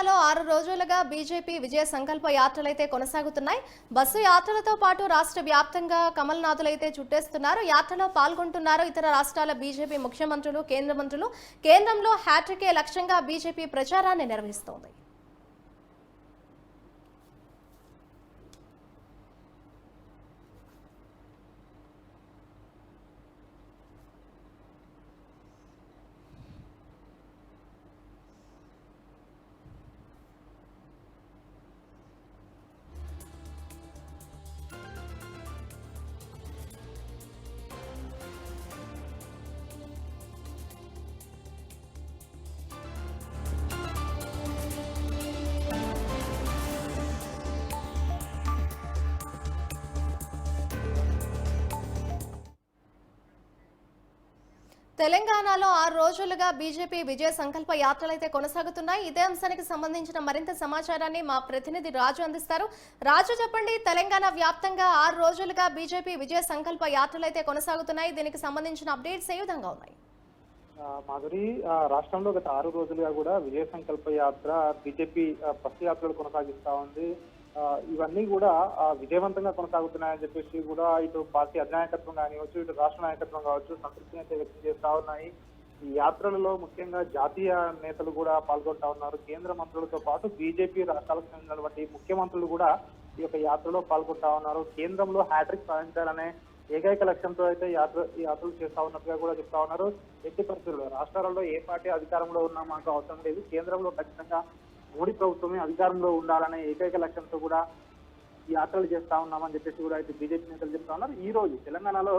తెలంగాణలో ఆరు రోజులుగా బీజేపీ విజయ సంకల్ప యాత్రలైతే కొనసాగుతున్నాయి. బస్సు యాత్రలతో పాటు రాష్ట్ర వ్యాప్తంగా కమల్నాథులైతే చుట్టేస్తున్నారు. యాత్రలో పాల్గొంటున్నారు ఇతర రాష్ట్రాల బీజేపీ ముఖ్యమంత్రులు కేంద్ర మంత్రులు. కేంద్రంలో హ్యాట్రికే లక్ష్యంగా బీజేపీ ప్రచారాన్ని నిర్వహిస్తోంది. తెలంగాణలో ఆరు రోజులుగా బీజేపీ విజయ సంకల్ప యాత్రలైతే కొనసాగుతున్నాయి. ఇదే అంశానికి సంబంధించిన మరింత సమాచారాన్ని మా ప్రతినిధి రాజు అందిస్తారు. రాజు చెప్పండి తెలంగాణ వ్యాప్తంగా ఆరు రోజులుగా బీజేపీ విజయ సంకల్ప యాత్రలైతే కొనసాగుతున్నాయి. దీనికి సంబంధించిన అప్డేట్స్ ఏ విధంగా ఉన్నాయి? మాధురి రాష్ట్రంలో గత ఆరు రోజులుగా కూడా విజయ సంకల్ప యాత్ర బీజేపీ బస్సు యాత్రలు కొనసాగిస్తా ఉంది. ఇవన్నీ కూడా విజయవంతంగా కొనసాగుతున్నాయని చెప్పేసి కూడా ఇటు పార్టీ అధినాయకత్వం కానివచ్చు ఇటు రాష్ట్ర నాయకత్వం కావచ్చు సంతృప్తిని అయితే వ్యక్తం చేస్తా ఉన్నాయి. ఈ యాత్రలలో ముఖ్యంగా జాతీయ నేతలు కూడా పాల్గొంటా ఉన్నారు. కేంద్ర మంత్రులతో పాటు బీజేపీ రాష్ట్రాలకు చెందినటువంటి ముఖ్యమంత్రులు కూడా ఈ యొక్క యాత్రలో పాల్గొంటా ఉన్నారు. కేంద్రంలో హ్యాట్రిక్ సాధించాలనే ఏకైక లక్ష్యంతో అయితే యాత్ర యాత్రలు చేస్తా ఉన్నట్టుగా కూడా చెప్తా ఉన్నారు. ఎట్టి పరిస్థితుల్లో రాష్ట్రాలలో ఏ పార్టీ అధికారంలో ఉన్నా మాకు అవసరం లేదు. కేంద్రంలో ఖచ్చితంగా మోడీ ప్రభుత్వమే అధికారంలో ఉండాలనే ఏకైక లక్ష్యంతో కూడా ఈ యాత్రలు చేస్తా ఉన్నామని చెప్పేసి కూడా అయితే బీజేపీ నేతలు చెప్తా ఉన్నారు. ఈ రోజు తెలంగాణలో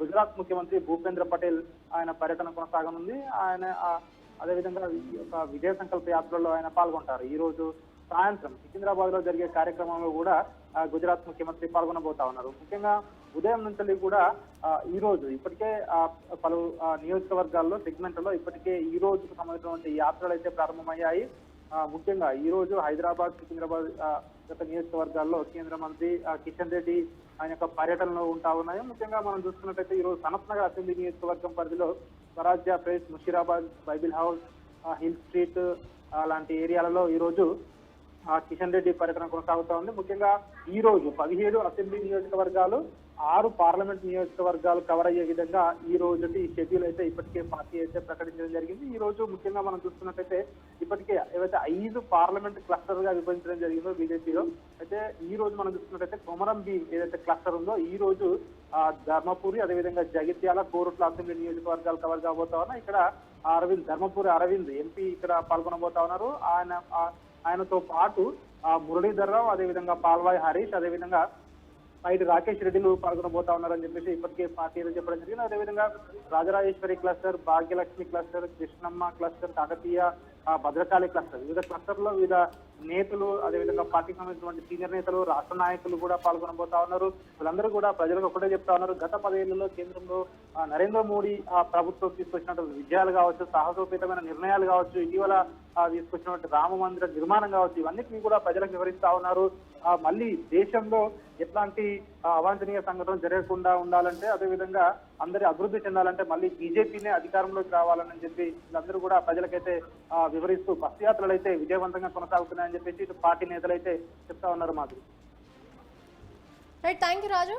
గుజరాత్ ముఖ్యమంత్రి భూపేంద్ర పటేల్ ఆయన పర్యటన కొనసాగనుంది. ఆయన అదేవిధంగా ఈ యొక్క విజయ సంకల్ప యాత్రలో ఆయన పాల్గొంటారు. ఈ రోజు సాయంత్రం సికింద్రాబాద్లో జరిగే కార్యక్రమంలో కూడా గుజరాత్ ముఖ్యమంత్రి పాల్గొనబోతా ఉన్నారు. ముఖ్యంగా ఉదయం నుంచి కూడా ఈ రోజు ఇప్పటికే పలు నియోజకవర్గాల్లో నియోజకవర్గాల్లో సెగ్మెంట్లలో ఇప్పటికే ఈ రోజుకు సంబంధించినటువంటి యాత్రలు అయితే ప్రారంభమయ్యాయి. ముఖ్యంగా ఈ రోజు హైదరాబాద్ సికింద్రాబాద్ గత నియోజకవర్గాల్లో కేంద్ర మంత్రి ఆ, కిషన్ రెడ్డి ఆయన యొక్క పర్యటనలో ఉంటా ఉన్నాయి ముఖ్యంగా మనం చూసుకున్నట్టయితే ఈ రోజు సనత్ నగర్ అసెంబ్లీ నియోజకవర్గం పరిధిలో Swarajya Place Musheerabad Bible House Hill Street లాంటి ఏరియాలలో ఈ రోజు కిషన్ రెడ్డి పర్యటన కొనసాగుతా ఉంది. ముఖ్యంగా ఈ రోజు పదిహేడు అసెంబ్లీ నియోజకవర్గాలు ఆరు పార్లమెంట్ నియోజకవర్గాలు కవర్ అయ్యే విధంగా ఈ రోజు ఈ షెడ్యూల్ అయితే ఇప్పటికే పార్టీ అయితే ప్రకటించడం జరిగింది. ఈ రోజు ముఖ్యంగా మనం చూస్తున్నట్టయితే ఇప్పటికే ఏవైతే ఐదు పార్లమెంట్ క్లస్టర్గా విభజించడం జరిగిందో బీజేపీలో అయితే ఈ రోజు మనం చూసుకున్నట్టయితే కొమరం భీం ఏదైతే క్లస్టర్ ఉందో ఈ రోజు ధర్మపురి అదేవిధంగా జగిత్యాల కోరుట్ల అసెంబ్లీ నియోజకవర్గాలు కవర్ కాబోతా ఉన్నా ఇక్కడ అరవింద్ ధర్మపురి అరవింద్ ఎంపీ ఇక్కడ పాల్గొనబోతా ఉన్నారు. ఆయన ఆయనతో పాటు ఆ మురళీధర్ రావు అదేవిధంగా పాల్వాయి హరీష్ అదేవిధంగా పైటి రాకేష్ రెడ్డిలు పాల్గొనబోతా ఉన్నారని చెప్పేసి ఇప్పటికే పార్టీలు చెప్పడం జరిగింది. అదేవిధంగా Rajarajeshwari cluster Bhagyalakshmi cluster Krishnamma cluster Kakatiya Bhadrakali cluster. వివిధ క్లస్టర్లో వివిధ నేతలు అదేవిధంగా పార్టీకి సంబంధించినటువంటి సీనియర్ నేతలు రాష్ట్ర నాయకులు కూడా పాల్గొనబోతా ఉన్నారు. వీళ్ళందరూ కూడా ప్రజలకు ఒకటే చెప్తా ఉన్నారు. గత పదేళ్ళలో కేంద్రంలో నరేంద్ర మోడీ ఆ ప్రభుత్వం తీసుకొచ్చినటువంటి విజయాలు కావచ్చు సాహసోపేతమైన నిర్ణయాలు కావచ్చు ఇటీవల తీసుకొచ్చినటువంటి రామ మందిర నిర్మాణం కావచ్చు ఇవన్నీ కూడా ప్రజలకు వివరిస్తా ఉన్నారు. మళ్ళీ దేశంలో ఎట్లాంటి అవాంఛనీయ సంఘటనలు జరగకుండా ఉండాలంటే అదేవిధంగా అందరి అభివృద్ధి చెందాలంటే మళ్ళీ బీజేపీనే అధికారంలోకి రావాలని చెప్పి వీళ్ళందరూ కూడా ప్రజలకైతే వివరిస్తూ బస్ యాత్రలు అయితే విజయవంతంగా కొనసాగుతున్నాయని చెప్పేసి పార్టీ నేతలు అయితే చెప్తా ఉన్నారు Madhuri. Right thank you Raju